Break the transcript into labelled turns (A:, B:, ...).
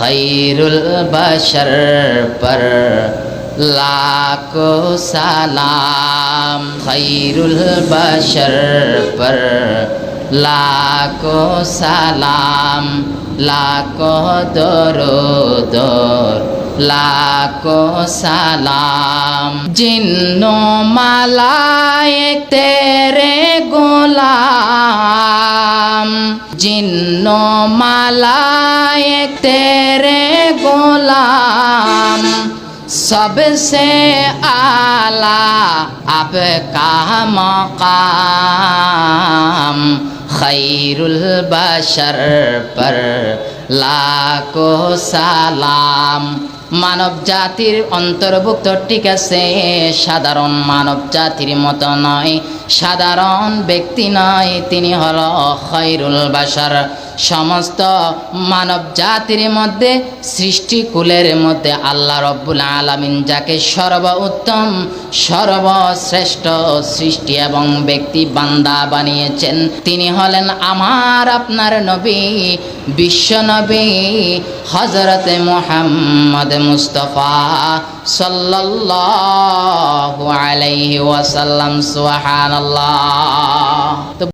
A: খৈরুল বশর পর লাখো সালাম। খৈরুল বশর পর লাখো সালাম। লাখো দরোদর লাখো সালাম। জিন্ন মালায় তেরে গো জিন্ন মালায় তেরে গোলাম। সবসে আলা আপকা মকাম। খৈরুল বশর পর লাকো সালাম। মানব জাতির অন্তর্ভুক্ত ঠিক আছে, সাধারণ মানব জাতির মতো নয়। সাধারণ ব্যক্তি নয়, তিনি হল খৈরুল বাসার সমস্ত মানব জাতির মধ্যে, সৃষ্টিকুলের মধ্যে আল্লাহ রব্বুল আলমিন যাকে সর্ব উত্তম সর্বশ্রেষ্ঠ সৃষ্টি এবং ব্যক্তি বান্দা বানিয়েছেন, তিনি হলেন আমার আপনার নবী, বিশ্ব নবী হজরতে মোহাম্মদ মুস্তফা সাল্লাল্লাহু আলাইহি ওয়াসাল্লাম সুবহানাল্লাহ তো